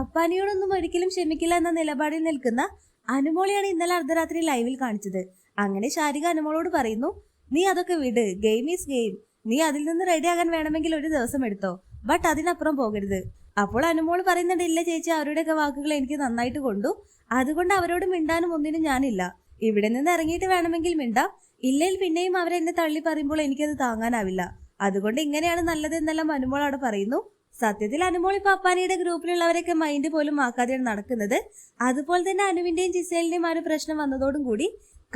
അപ്പാനിയോടൊന്നും ഒരിക്കലും ക്ഷമിക്കില്ല എന്ന നിലപാടിൽ നിൽക്കുന്ന അനുമോളിയാണ് ഇന്നലെ അർദ്ധരാത്രി ലൈവിൽ കാണിച്ചത്. അങ്ങനെ ശാരിക അനുമോളോട് പറയുന്നു നീ അതൊക്കെ വിട്. ഗെയിം ഈസ് ഗെയിം നീ അതിൽ നിന്ന് റെഡി ആകാൻ വേണമെങ്കിൽ ഒരു ദിവസം എടുത്തോ. ബട്ട് അതിനപ്പുറം പോകരുത്. അപ്പോൾ അനുമോൾ പറയുന്നുണ്ട് ഇല്ല ചേച്ചി അവരുടെയൊക്കെ വാക്കുകൾ എനിക്ക് നന്നായിട്ട് കൊണ്ടു. അതുകൊണ്ട് അവരോട് മിണ്ടാനും ഒന്നിനും ഞാനില്ല. ഇവിടെ നിന്ന് ഇറങ്ങിയിട്ട് വേണമെങ്കിൽ മിണ്ടാം. ഇല്ലെങ്കിൽ പിന്നെയും അവരെന്നെ തള്ളി പറയുമ്പോൾ എനിക്കത് താങ്ങാനാവില്ല. അതുകൊണ്ട് ഇങ്ങനെയാണ് നല്ലത് എന്നെല്ലാം അനുമോൾ അവിടെ പറയുന്നു. സത്യത്തിൽ അനുമോളി പാപ്പാനിയുടെ ഗ്രൂപ്പിലുള്ളവരൊക്കെ മൈൻഡ് പോലും ആക്കാതെയാണ് നടക്കുന്നത്. അതുപോലെ തന്നെ അനുവിന്റെയും ജിസേലിന്റെയും ആ ഒരു പ്രശ്നം വന്നതോടും കൂടി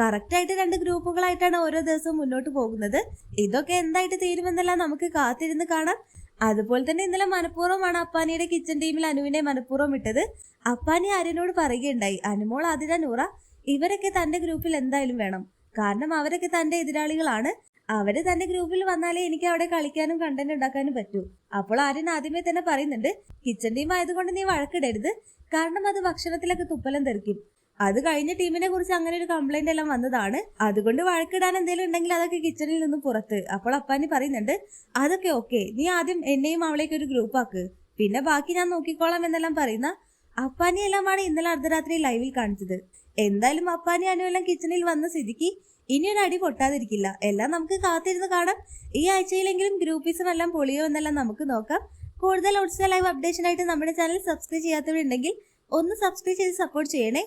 കറക്റ്റ് ആയിട്ട് രണ്ട് ഗ്രൂപ്പുകളായിട്ടാണ് ഓരോ ദിവസവും മുന്നോട്ട് പോകുന്നത്. ഇതൊക്കെ എന്തായിട്ട് തീരുമെന്നല്ല നമുക്ക് കാത്തിരുന്ന് കാണാം. അതുപോലെ തന്നെ ഇന്നലെ മനഃപൂർവമാണ് അപ്പാനിയുടെ കിച്ചൺ ടീമിൽ അനുവിനെ മനഃപൂർവം ഇട്ടത്. അപ്പാനി ആര്യനോട് പറയുകയുണ്ടായി അനുമോൾ ആതിര നൂറ ഇവരൊക്കെ തന്റെ ഗ്രൂപ്പിൽ എന്തായാലും വേണം. കാരണം അവരൊക്കെ തന്റെ എതിരാളികളാണ്. അവർ തന്റെ ഗ്രൂപ്പിൽ വന്നാലേ എനിക്ക് അവിടെ കളിക്കാനും കണ്ടന്റ് ഉണ്ടാക്കാനും പറ്റൂ. അപ്പോൾ ആര്യൻ ആദ്യമേ തന്നെ പറയുന്നുണ്ട് കിച്ചൺ ടീം ആയതുകൊണ്ട് നീ വഴക്കിടരുത്. കാരണം അത് ഭക്ഷണത്തിലൊക്കെ തുപ്പലം തെറിക്കും. അത് കഴിഞ്ഞ ടീമിനെ കുറിച്ച് അങ്ങനെ ഒരു കംപ്ലൈന്റ് എല്ലാം വന്നതാണ്. അതുകൊണ്ട് വഴക്കിടാൻ എന്തെങ്കിലും ഉണ്ടെങ്കിൽ അതൊക്കെ കിച്ചണിൽ നിന്ന് പുറത്ത്. അപ്പോൾ അപ്പാനി പറയുന്നുണ്ട് അതൊക്കെ ഓക്കെ നീ ആദ്യം എന്നെയും അവളേക്ക് ഒരു ഗ്രൂപ്പ് ആക്ക്. പിന്നെ ബാക്കി ഞാൻ നോക്കിക്കോളാം എന്നെല്ലാം പറയുന്ന അപ്പാനി എല്ലാമാണ് ഇന്നലെ അർദ്ധരാത്രി ലൈവിൽ കാണിച്ചത്. എന്തായാലും അപ്പാനി അനുവെല്ലാം കിച്ചണിൽ വന്ന സ്ഥിതിക്ക് ഇനിയൊരു അടി പൊട്ടാതിരിക്കില്ല. എല്ലാം നമുക്ക് കാത്തിരുന്ന് കാണാം. ഈ ആഴ്ചയിലെങ്കിലും ഗ്രൂപ്പീസും എല്ലാം പൊളിയോ എന്നെല്ലാം നമുക്ക് നോക്കാം. കൂടുതൽ ഒഡ്സ് ലൈവ് അപ്ഡേഷൻ ആയിട്ട് നമ്മുടെ ചാനൽ സബ്സ്ക്രൈബ് ചെയ്യാത്തവരുണ്ടെങ്കിൽ ഒന്ന് സബ്സ്ക്രൈബ് ചെയ്ത് സപ്പോർട്ട് ചെയ്യണേ.